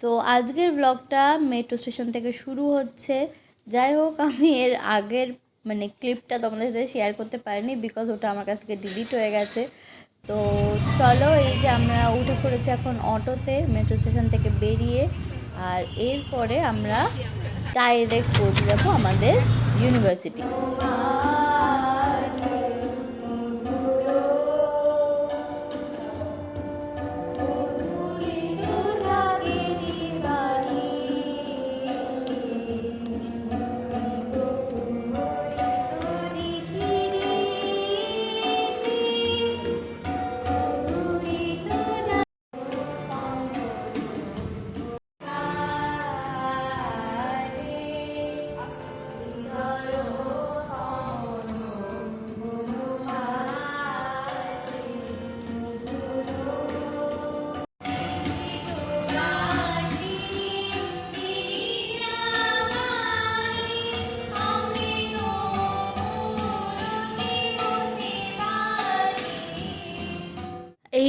তো আজকের ব্লগটা মেট্রো স্টেশন থেকে শুরু হচ্ছে। যাই হোক, আমি এর আগের মানে ক্লিপটা তোমাদের সাথে শেয়ার করতে পারিনি বিকজ ওটা আমার কাছ থেকে ডিলিট হয়ে গেছে। তো, চলো, এই যে আমরা উঠে পড়েছি এখন অটোতে মেট্রো স্টেশন থেকে বেরিয়ে। আর এরপরে আমরা ডাইরেক্ট পৌঁছে যাব আমাদের ইউনিভার্সিটি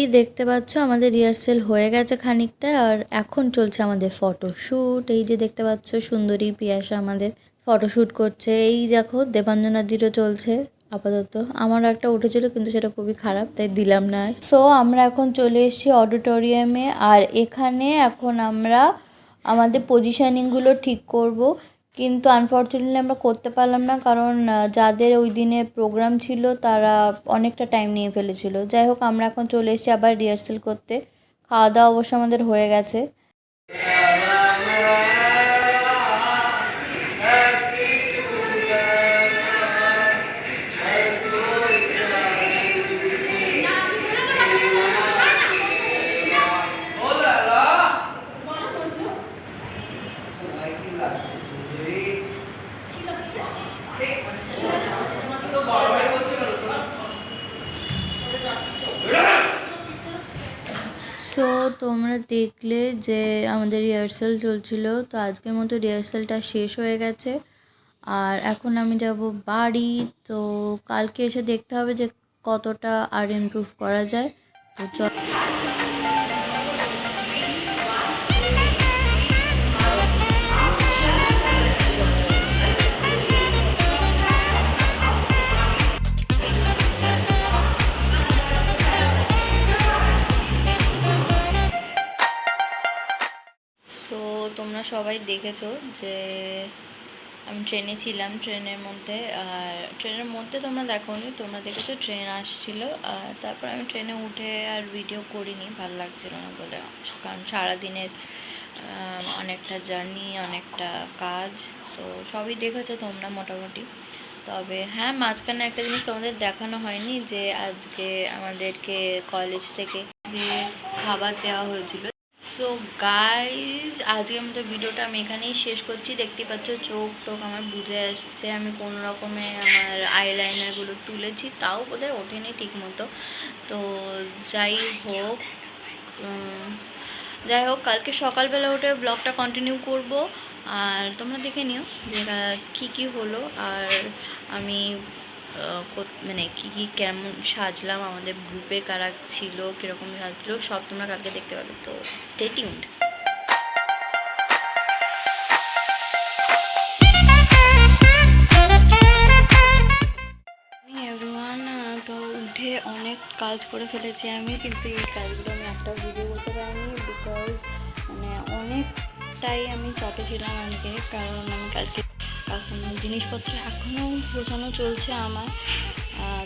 এই দেখতে পাচ্ছ আমাদের রিহার্সেল হয়ে গেছে খানিকটা আর এখন চলছে আমাদের ফটোশ্যুট এই যে দেখতে পাচ্ছ সুন্দরী পিয়াসা আমাদের ফটোশ্যুট করছে। এই দেখো দেবাঞ্জনাদিরও চলছে আপাতত। আমার একটা উঠেছিল কিন্তু সেটা খুবই খারাপ, তাই দিলাম না আর। সো আমরা এখন চলে এসেছি অডিটোরিয়ামে আর এখানে এখন আমরা আমাদের পজিশনিংগুলো ঠিক করব। কিন্তু আনফর্চুনেটলি আমরা করতে পারলাম না কারণ যাদের ওই দিনে প্রোগ্রাম ছিল তারা অনেকটা টাইম নিয়ে ফেলেছিল। যাই হোক, আমরা এখন চলে এসেছি আবার রিহার্সেল করতে। খাওয়া দাওয়া অবশ্য আমাদের হয়ে গেছে। তোমরা দেখলে যে আমাদের রিহার্সাল চলছিল, তো আজকের মতো রিহার্সালটা শেষ হয়ে গেছে। আর এখন আমি যাব বাড়ি, তো কালকে এসে দেখতে হবে যে কতটা আর ইমপ্রুভ করা যায়। তো চল। সবাই দেখেছ যে আমি ট্রেনে ছিলাম ট্রেনের মধ্যে, আর ট্রেনের মধ্যে তোমরা দেখোনি, তোমরা দেখেছ ট্রেন আসছিল, আর তারপর আমি ট্রেনে উঠে আর ভিডিও করিনি, ভালো লাগছিল না বলে। কারণ সারাদিনের অনেকটা জার্নি অনেকটা কাজ, তো সবই দেখেছ তোমরা মোটামুটি। তবে হ্যাঁ মাঝখানে একটা জিনিস তোমাদের দেখানো হয়নি যে আজকে আমাদেরকে কলেজ থেকে খাবার দেওয়া হয়েছিল সো গাইজ আজকের মতো ভিডিওটা আমি এখানেই শেষ করছি। দেখতে পাচ্ছ চোখ টোক আমার বুঝে আসছে। আমি কোনো রকমে আমার আইলাইনারগুলো তুলেছি, তাও বোধহয় ওঠেনি ঠিক মতো তো যাই হোক যাই হোক, কালকে সকালবেলা উঠে ব্লগটা কন্টিনিউ করব। আর তোমরা দেখে নিও যে কী কী হলো। আর আমি মানে কী কী, কেমন সাজলাম, আমাদের গ্রুপে কারা ছিল, কীরকম সাজলো, সব তোমরা কালকে দেখতে পাবে। তো স্টে টিউনড এভরিওয়ান তো উঠে অনেক কাজ করে ফেলেছি আমি, কিন্তু এই কাজগুলো আমি একটা ভিডিও করতে পারিনি বিকজ মানে অনেকটাই আমি চাপে ছিলাম আজকে, কারণ আমি কালকে জিনিসপত্র এখনও গোছানো চলছে আমার।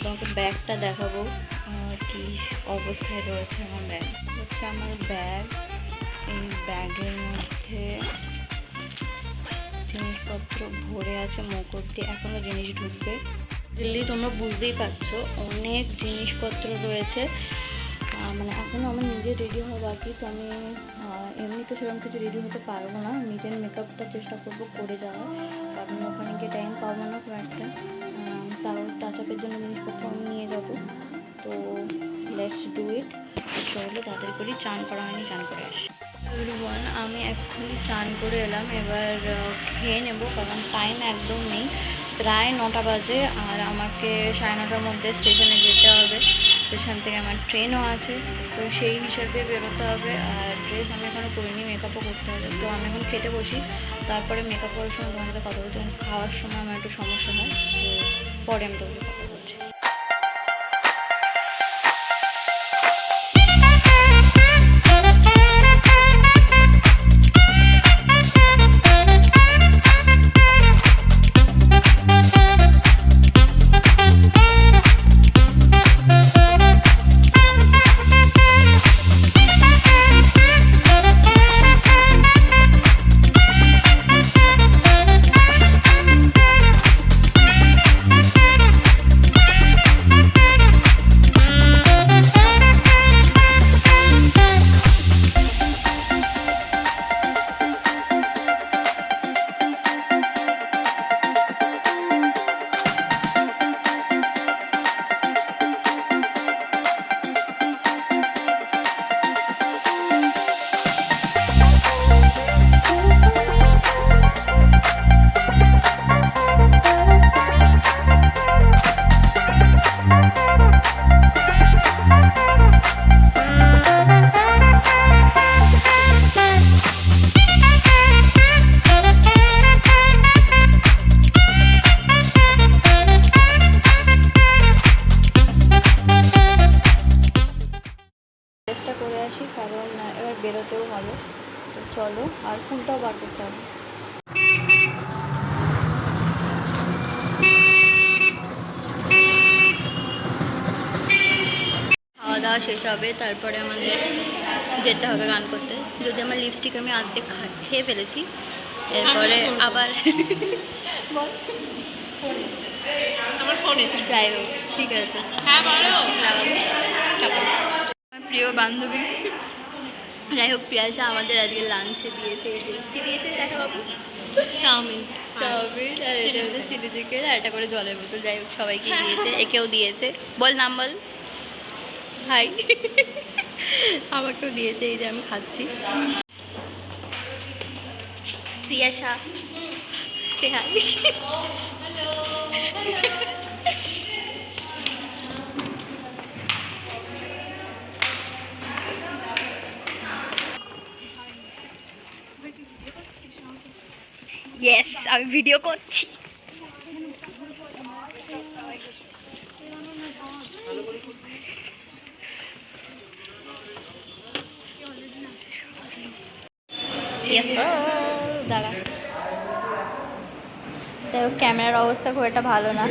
তোমাকে ব্যাগটা দেখাবো। কি অবস্থায় রয়েছে আমার ব্যাগ। হচ্ছে আমার ব্যাগ। এই ব্যাগের মধ্যে জিনিসপত্র ভরে আছে, মুকুট দিয়ে। এখনও জিনিস ঢুকবে। দিল্লি তোমরা বুঝতেই পারছ, অনেক জিনিসপত্র রয়েছে। মানে এখনও আমার নিজের রেডি হওয়া বাকি, তো আমি এমনি তো সেরকম কিছু রেডি হতে পারব না। নিজের মেকআপটা চেষ্টা করব করে যাওয়ার। কারণ ওখানে গিয়ে টাইম পাবো না খুব একটা। তাও টাচ আপের জন্য জিনিসপত্র আমি নিয়ে যাব। তো লেটস ডু ইট চলো তাড়াতাড়ি করি, চান করা হয়নি, চান করে আসি। এভরিওয়ান আমি এক্ষুনি চান করে এলাম। এবার খেয়ে নেব, কারণ টাইম একদম নেই। প্রায় নটা বাজে, আর আমাকে সাড়ে নটার মধ্যে স্টেশনে যেতে হবে। স্টেশন থেকে আমার ট্রেনও আছে। তো সেই হিসাবে বেরোতে হবে। আর ড্রেস আমি এখনও করিনি মেকআপও করতে হবে। তো আমি এখন খেতে বসি। তারপরে মেকআপ করার সময় তোমার সাথে কথা বলছি। কারণ খাওয়ার সময় আমার একটু সমস্যা হয়। তো পরে আমি তোমাকে কথা বলছি। চেষ্টা করে আসি কারণ এবার বেরোতেও হবে। তো চলো আর ফুলটাও বার করতে হবে। খাওয়া দাওয়া শেষ হবে তারপরে আমাদের যেতে হবে গান করতে। যদি আমার লিপস্টিক আমি অর্ধেক খা- খেয়ে ফেলেছি এরপরে আবার আমার ফোন এসে যাই হোক ঠিক আছে। হ্যাঁ লাগাবো। প্রিয় বান্ধবী। যাই হোক প্রিয়াশা আমাদের আজকে লাঞ্চে দিয়েছে কী দিয়েছে দেখা বাবু? চাউমিন। চাউমিন আর এটা হচ্ছে চিলি চিকেন আর একটা করে জলের বোতল যাই হোক সবাইকে দিয়েছে একেও দিয়েছে। বল নাম বল। হাই আমাকেও দিয়েছে এই যে আমি খাচ্ছি। প্রিয়াশা সে হাই ইয়েস আমি ভিডিও করছি। দাঁড়া। ক্যামেরার অবস্থা খুব একটা ভালো না।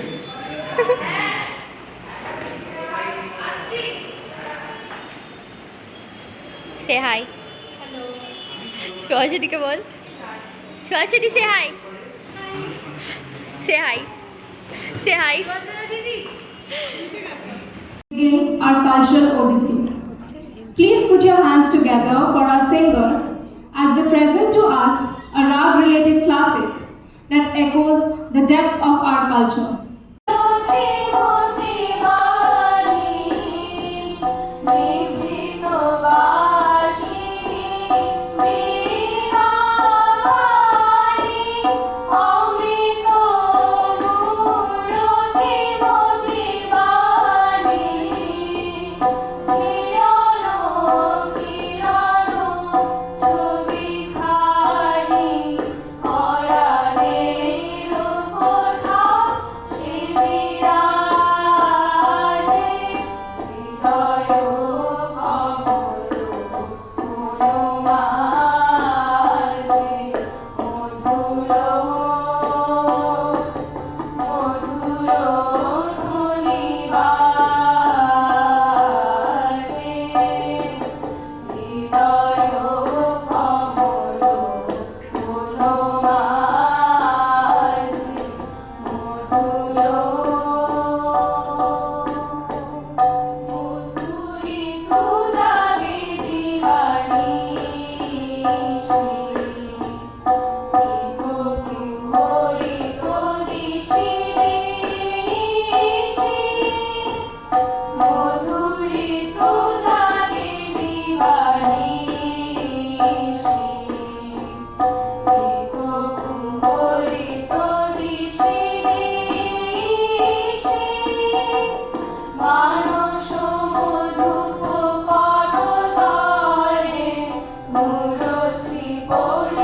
সে হাই সরাসরিকে বল। সরাসরি say hi say hi say hi begin our cultural odyssey. Please put your hands together for our singers as they present to us a rag related classic that echoes the depth of our culture. holy.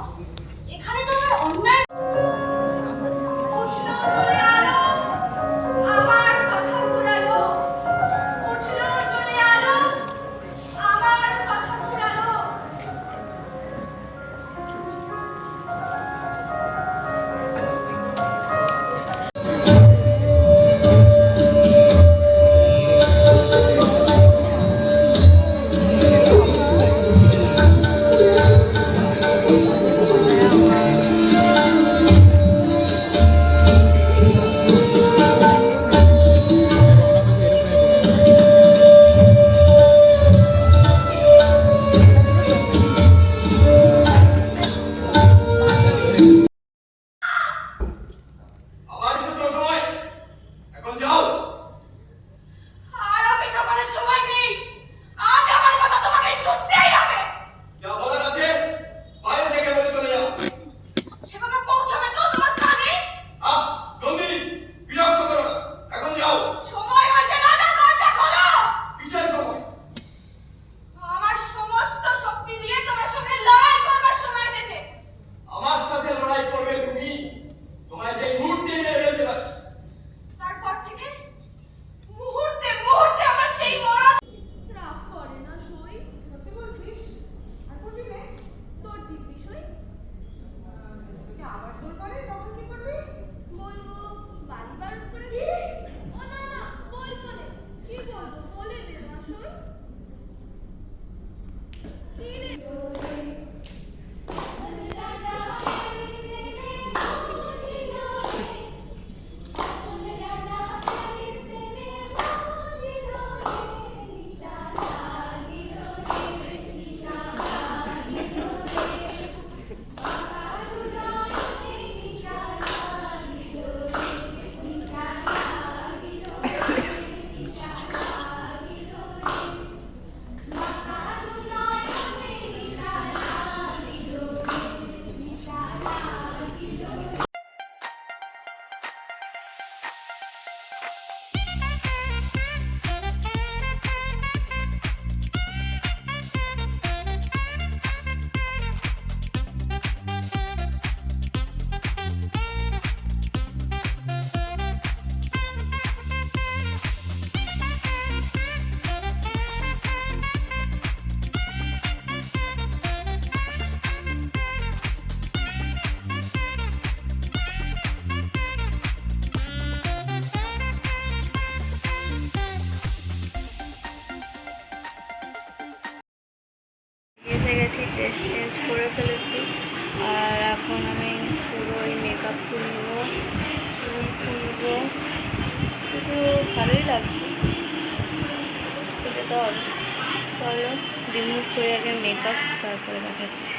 চলো remove করে আগে makeup তারপরে দেখাচ্ছি।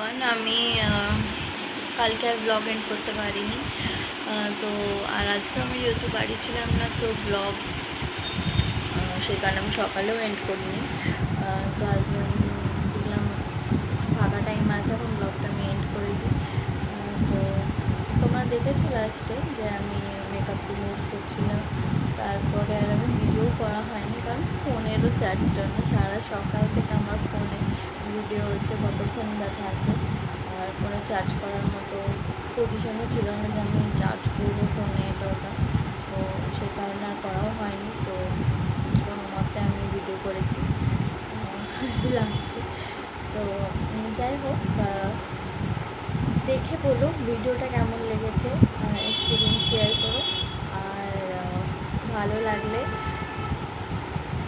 Everyone আমি কালকে আর blog and করতে পারিনি। তো আর আজকে আমি যেহেতু বাড়ি ছিলাম না, তো ব্লগ সেই কারণে আমি সকালেও এন্ড করিনি। তো আজকে আমি দেখলাম ফাঁকা টাইম আছে, এখন ব্লগটা আমি এন্ড করে দিই। তো তোমরা দেখেছ লাস্টে যে আমি মেকআপ রিমুভ করছিলাম। তারপরে আর আমি ভিডিও করা হয়নি, কারণ ফোনেরও চার্জ ছিল না। সারা সকাল থেকে আমার ফোনে ভিডিও হচ্ছে কতক্ষণ বা থাকে। আর ফোনে চার্জ করার মতো পজিশনও ছিল না যে আমি চার্জ করব ফোনে এটা ওটা। তো সেই কারণে আর করাও হয়নি। তো কোনো মতে আমি ভিডিও করেছি লাস্টে তো যাই হোক দেখে বলো ভিডিওটা কেমন লেগেছে? এক্সপিরিয়েন্স শেয়ার করো। আর ভালো লাগলে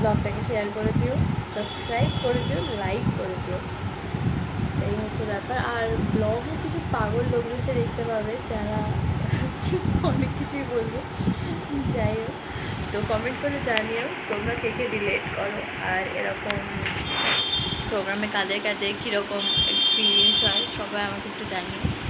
ব্লগটাকে শেয়ার করে দিও সাবস্ক্রাইব করে দিও লাইক করে দিও। এই হচ্ছে ব্যাপার। আর ব্লগে কিছু পাগল লোকজনকে দেখতে পাবে, যারা অনেক কিছুই বলবে। যাই হোক, তো কমেন্ট করে জানিও তোমরা কে কে রিলেট করো। আর এরকম প্রোগ্রামে কাদের কাদের কীরকম এক্সপিরিয়েন্স হয়, সবাই আমাকে একটু জানিও।